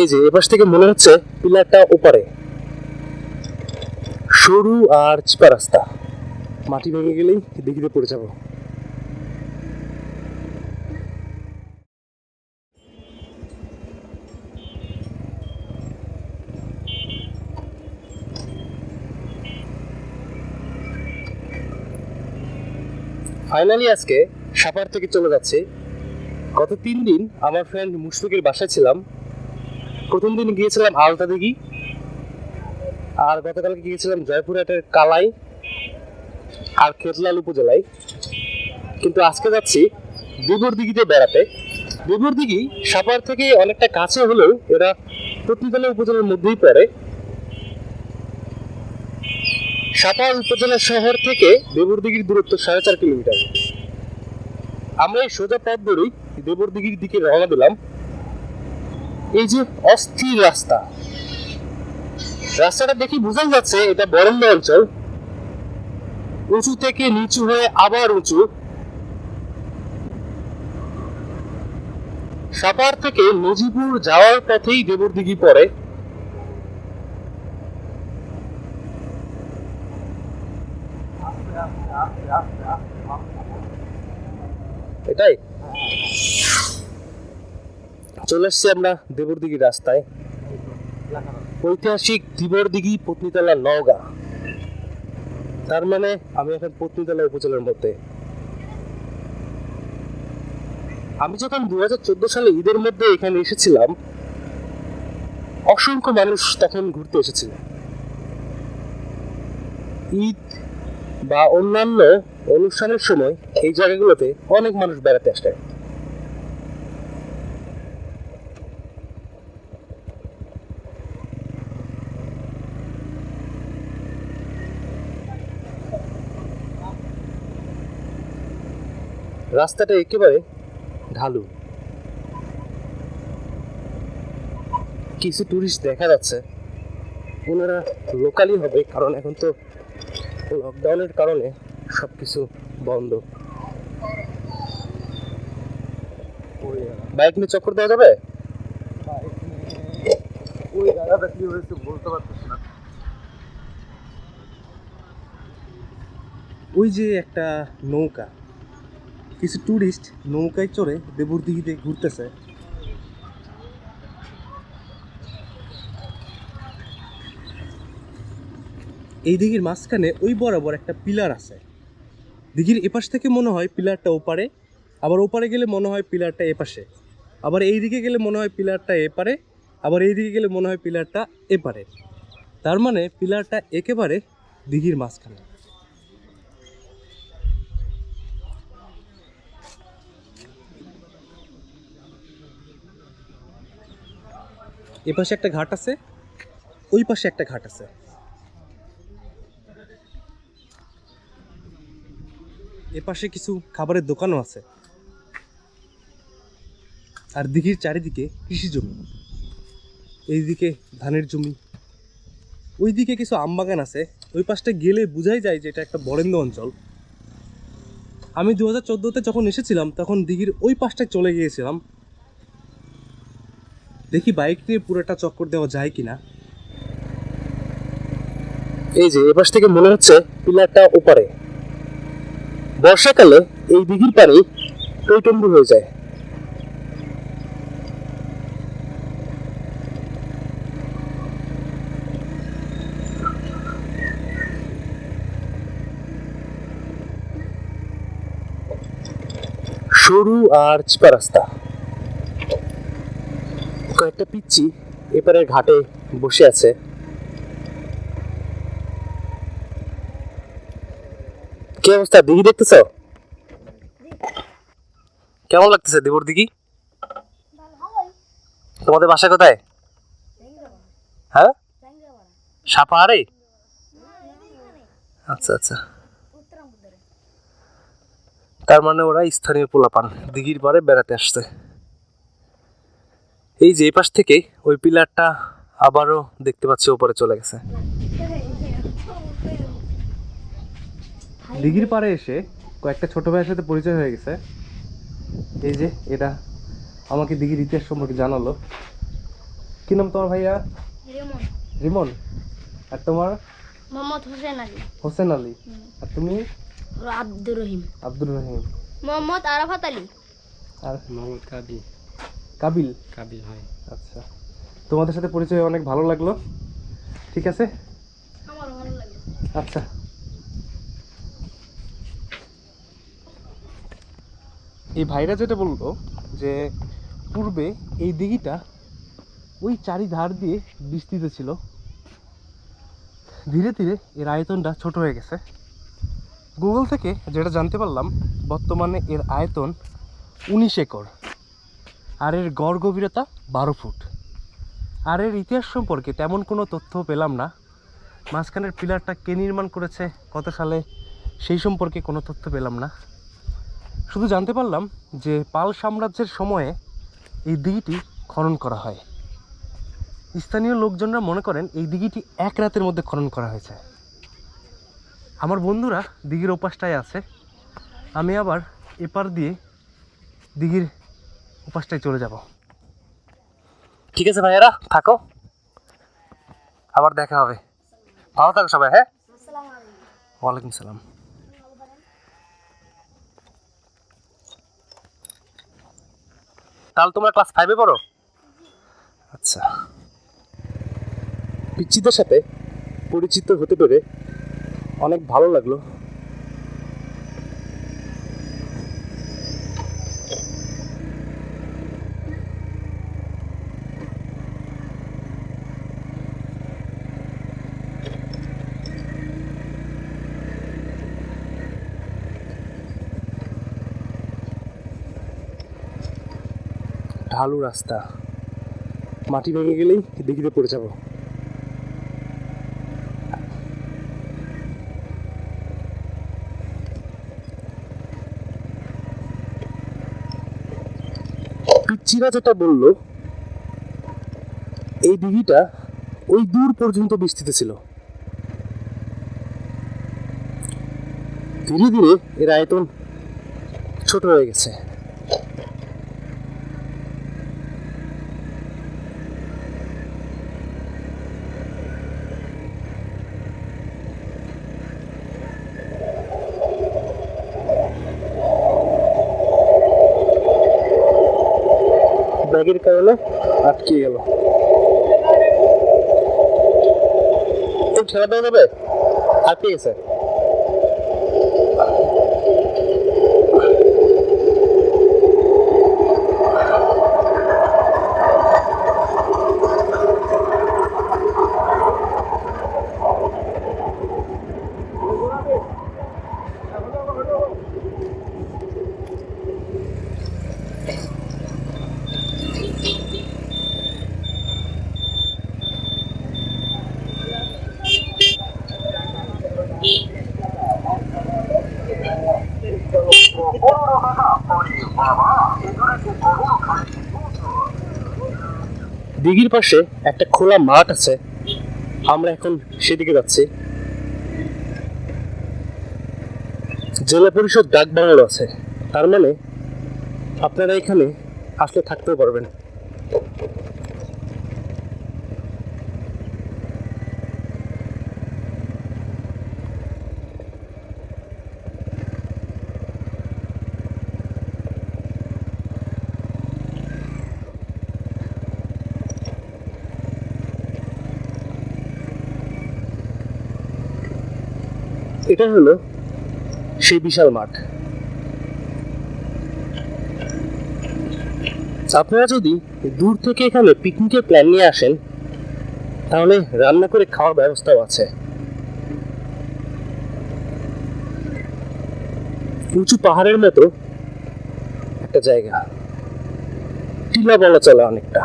এই যে, এপাশ থেকে মনে হচ্ছে পিলারটা ওপারে। সরু আর চিপা রাস্তা। মাটি ভেঙে গেলেই দিঘিতে পড়ে যাব। ফাইনালি আজকে সাপার থেকে চলে যাচ্ছে। গত তিন দিন আমার ফ্রেন্ড মুশফিকের বাসায় ছিলাম। প্রথম দিন গিয়েছিলাম আলতা দিঘি। আর গতকালকে গিয়েছিলাম জয়পুরহাটের কালাই আর খেতলাল উপজেলায়। কিন্তু আজকে যাচ্ছি দুবর দিঘিতে বেড়াতে। দুবর দিঘি সাপার থেকে অনেকটা কাছে হলেও এরা পত্নীতলা উপজেলার মধ্যেই পড়ে। সাপার উপজেলা শহর থেকে দেবরদিঘির দূরত্ব সাড়ে চার কিলোমিটার। আমরা এই সোজা পথ ধরেই দেবরদিঘির দিকে রওনা দিলাম। এই যে অস্থির রাস্তা। রাস্তাটা দেখি বোঝাই যাচ্ছে এটা বরণ্য অঞ্চল। উঁচু থেকে নিচু হয়ে আবার উঁচু। সাপার থেকে নজিপুর যাওয়ার পথেই দেবরদিঘি পড়ে। এটাই? চলে এসছি আমরা দেবরদিঘি রাস্তায়। ঐতিহাসিক দিবরদিঘি পত্নীতলা নওগাঁ। তার মানে আমি এখন পত্নীতলা উপজেলার মধ্যে। আমি যখন দু সালে ঈদের মধ্যে এখানে এসেছিলাম, অসংখ্য মানুষ তখন ঘুরতে এসেছিল। ঈদ বা অন্যান্য অনুষ্ঠানের সময় এই জায়গাগুলোতে অনেক মানুষ বেড়াতে আসে রাস্তাটা একেবারে ঢালু। কিছু টুরিস্ট দেখা যাচ্ছে। ওনারা লোকালই হবে, কারণ এখন তো লকডাউনের কারণে সব কিছু বন্ধ। বাইক নিয়ে চক্কর দেওয়া যাবে? ওই কি বলতে না ওই যে একটা নৌকা। কিছু টুরিস্ট নৌকায় চড়ে দেবরদিঘিতে ঘুরতেছে। এই দিঘির মাঝখানে ওই বরাবর একটা পিলার আছে। দিঘির এপাশ থেকে মনে হয় পিলারটা ওপারে, আবার ওপারে গেলে মনে হয় পিলারটা এপাশে। আবার এই দিকে গেলে মনে হয় পিলারটা এপারে, আবার এই দিকে গেলে মনে হয় পিলারটা এপারে। তার মানে পিলারটা একেবারে দিঘির মাঝখানে। এ পাশে একটা ঘাট আছে, ওই পাশে একটা ঘাট আছে। এ পাশে কিছু খাবারের দোকানও আছে। আর দিঘির চারিদিকে কৃষি জমি। এইদিকে ধানের জমি। ওইদিকে কিছু আম বাগান আছে। ওই পাশটা গেলে বোঝাই যায় যে এটা একটা বরেন্দ্র অঞ্চল। আমি দু হাজার চোদ্দোতে যখন এসেছিলাম, তখন দিঘির ওই পাশটায় চলে গিয়েছিলাম। দেখি বাইক নিয়ে পুরোটা চক্কর দেওয়া যায় কিনা। এই যে, এপাশ থেকে মনে হচ্ছে পিলারটা ওপারে। বর্ষাকালে এই দিঘির পানি টইটম্বুর হয়ে যায়। সরু আর চিপা রাস্তা। কয়েকটা পিচ্ছি এপারের ঘাটে বসে আছে। কি অবস্থা, দিঘি দেখতেছ? কেমন লাগতেছে দেবর দিঘি? তোমাদের বাসা কোথায়? হ্যাঁ? সাপাহারে? আচ্ছা আচ্ছা। তার মানে ওরা স্থানীয় পোলাপান, দিঘির পারে বেড়াতে আসছে। এই যে পাশ থেকে ওই পিলারটা আবারও দেখতে পাচ্ছি ওপরে চলে গেছে। দিঘির পাড়ে এসে কয়েকটা ছোট ভাইয়ের সাথে পরিচয় হয়ে গেছে। এই যে এটা আমাকে দিঘির ইতিহাস সম্পর্কে জানালো। কি নাম তোমার ভাইয়া? রিমন। আর তোমার? মোহাম্মদ হোসেন আলী। হোসেন আলী। আর তুমি? আব্দুর রহিম। আব্দুর রহিম। মোহাম্মদ আরাফাত আলী। আর মোহাম্মদ কাবি কাবিল? কাবিল হয়। আচ্ছা। তোমাদের সাথে পরিচয় অনেক ভালো লাগল। ঠিক আছে? আমার ভালো লাগে। আচ্ছা। এই ভাইরা যেটা বলল যে পূর্বে এই দিঘিটা ওই চারিধার দিয়ে বিস্তৃত ছিল। ধীরে ধীরে এর আয়তনটা ছোট হয়ে গেছে। গুগল থেকে যেটা জানতে পারলাম বর্তমানে এর আয়তন উনিশ একর। আর এর গড় গভীরতা বারো ফুট। আর এর ইতিহাস সম্পর্কে তেমন কোনো তথ্য পেলাম না। মাঝখানের পিলারটা কে নির্মাণ করেছে, কত সালে, সেই সম্পর্কে কোনো তথ্য পেলাম না। শুধু জানতে পারলাম যে পাল সাম্রাজ্যের সময়ে এই দিঘিটি খনন করা হয়। স্থানীয় লোকজনরা মনে করেন এই দিঘিটি এক রাতের মধ্যে খনন করা হয়েছে। আমার বন্ধুরা দিঘির ওপাশটায় আছে। আমি আবার এপার দিয়ে দিঘির ওপাশটায় চলে যাব। ঠিক আছে ভাইয়ারা, থাকো। আবার দেখা হবে। ভালো থাকো সবাই হ্যাঁ? ওয়ালাইকুম সালাম। তাহলে তোমরা ক্লাস ফাইভে পড়ো? আচ্ছা। পিচ্ছিদের সাথে পরিচিত হতে পেরে অনেক ভালো লাগল। ঢালু রাস্তা। মাটি ভেঙে গেলেই দিঘিতে পড়ে যাব। পিচ্ছিরা যেটা বলল, এই দিঘিটা ওই দূর পর্যন্ত বিস্তৃত ছিল। ধীরে ধীরে এর আয়তন ছোট হয়ে গেছে। ব্যাগের কারণে আটকে গেল। একটু ঠেলা দেওয়া যাবে? আটকে গেছে দিঘির পাশে একটা খোলা মাঠ আছে। আমরা এখন সেদিকে যাচ্ছি। জেলা পরিষদ ডাক বাংলো আছে। তার মানে আপনারা এখানে আসলে থাকতেও পারবেন। এটা হলো সেই বিশাল মাঠ। আপনারা যদি দূর থেকে এখানে পিকনিকের প্ল্যান নিয়ে আসেন, তাহলে রান্না করে খাওয়ার ব্যবস্থাও আছে। উঁচু পাহাড়ের মতো একটা জায়গা। টিলা বলা চলে অনেকটা।